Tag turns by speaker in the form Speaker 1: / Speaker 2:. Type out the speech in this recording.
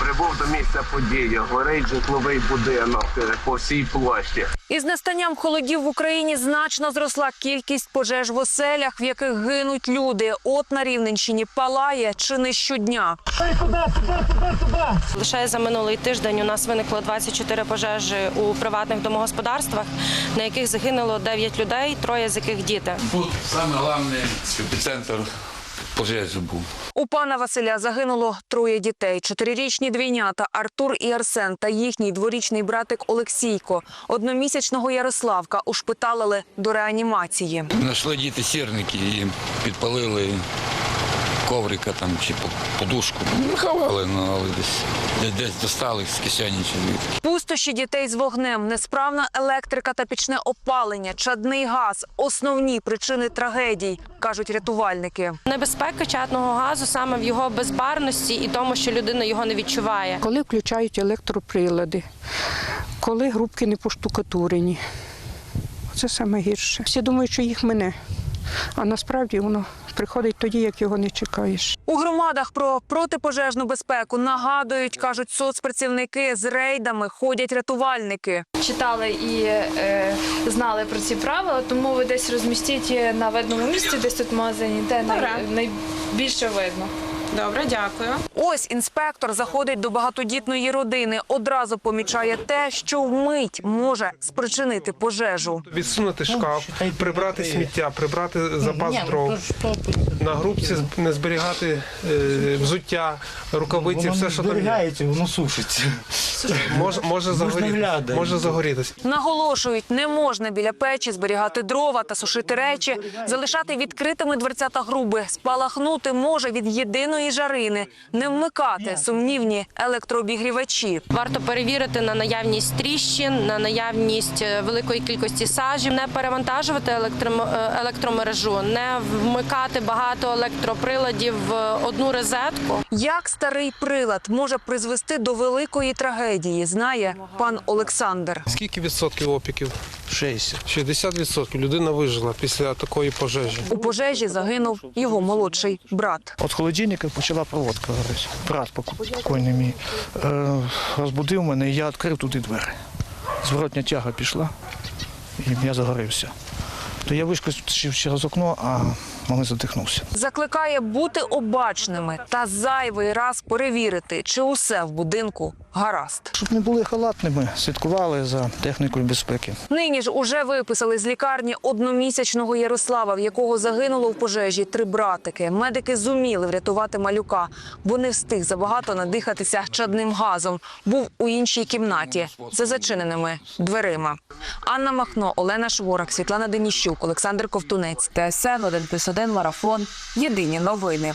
Speaker 1: Прибув до місця події. Горить житловий будинок е, по всій площі.
Speaker 2: Із настанням холодів в Україні значно зросла кількість пожеж в оселях, в яких гинуть люди. От на Рівненщині палає чи не щодня.
Speaker 3: туди туди Лише за минулий тиждень у нас виникло 24 пожежі у приватних домогосподарствах, на яких загинуло 9 людей, троє з яких діти.
Speaker 4: Тут саме головне епіцентр пожежі був.
Speaker 2: У пана Василя загинуло троє дітей: чотирирічні двійнята Артур і Арсен та їхній дворічний братик Олексійко. Одномісячного Ярославка ушпиталили до реанімації.
Speaker 4: Знайшли діти сірники і підпалили коврика там чи по- подушку. Не ховали, ну, але десь, десь, десь достали з кишені чи звідки.
Speaker 2: Пустощі дітей з вогнем, несправна електрика та пічне опалення, чадний газ основні причини трагедій, кажуть рятувальники.
Speaker 3: Небезпека чадного газу саме в його безбарності і тому, що людина його не відчуває.
Speaker 5: коли включають електроприлади, коли грубки не поштукатурені. Це саме гірше. Всі думають, що їх мине, а насправді воно приходить тоді, як його не чекаєш.
Speaker 2: У громадах про протипожежну безпеку нагадують, кажуть соцпрацівники з рейдами ходять рятувальники.
Speaker 6: читали і е, знали про ці правила, тому ви десь розмістіть на видному місці, десь тут в магазині, де най, найбільше видно.
Speaker 7: Добре, дякую.
Speaker 2: Ось інспектор заходить до багатодітної родини. Одразу помічає те, що вмить може спричинити пожежу.
Speaker 8: Відсунути шкаф, прибрати сміття, прибрати запас дров. На грубці не зберігати е, взуття, рукавиці, все, що там є.
Speaker 9: воно сушиться.
Speaker 8: Може, може, загоріти, може загорітись.
Speaker 2: Наголошують, не можна біля печі зберігати дрова та сушити речі, залишати відкритими дверцята груби. Спалахнути може від єдиної жарини, не вмикати сумнівні електрообігрівачі.
Speaker 3: Варто перевірити на наявність тріщин, на наявність е, великої кількості сажів, не перевантажувати е, електромережу, не вмикати багато електроприладів в одну розетку.
Speaker 2: Як старий прилад може призвести до великої трагедії, знає пан Олександр.
Speaker 8: Скільки відсотків опіків?
Speaker 9: 60.
Speaker 8: 60 відсотків. Людина вижила після такої пожежі.
Speaker 2: У пожежі загинув його молодший брат.
Speaker 9: От холодильника почала проводка горіти. Брат покойний мій. Е, розбудив мене, і я відкрив туди двері. Зворотня тяга пішла, і я загорився. То я вискочив через окно, а малий задихнувся.
Speaker 2: Закликає бути обачними та зайвий раз перевірити, чи усе в будинку гаразд.
Speaker 9: Щоб не були халатними, слідкували за технікою безпеки.
Speaker 2: Нині ж уже виписали з лікарні одномісячного Ярослава, в якого загинуло в пожежі три братики. Медики зуміли врятувати малюка, бо не встиг забагато надихатися чадним газом. Був у іншій кімнаті за зачиненими дверима. Анна Махно, Олена Шворак, Світлана Деніщук, Олександр Ковтунець. ТСН 1+,1 Марафон. Єдині новини.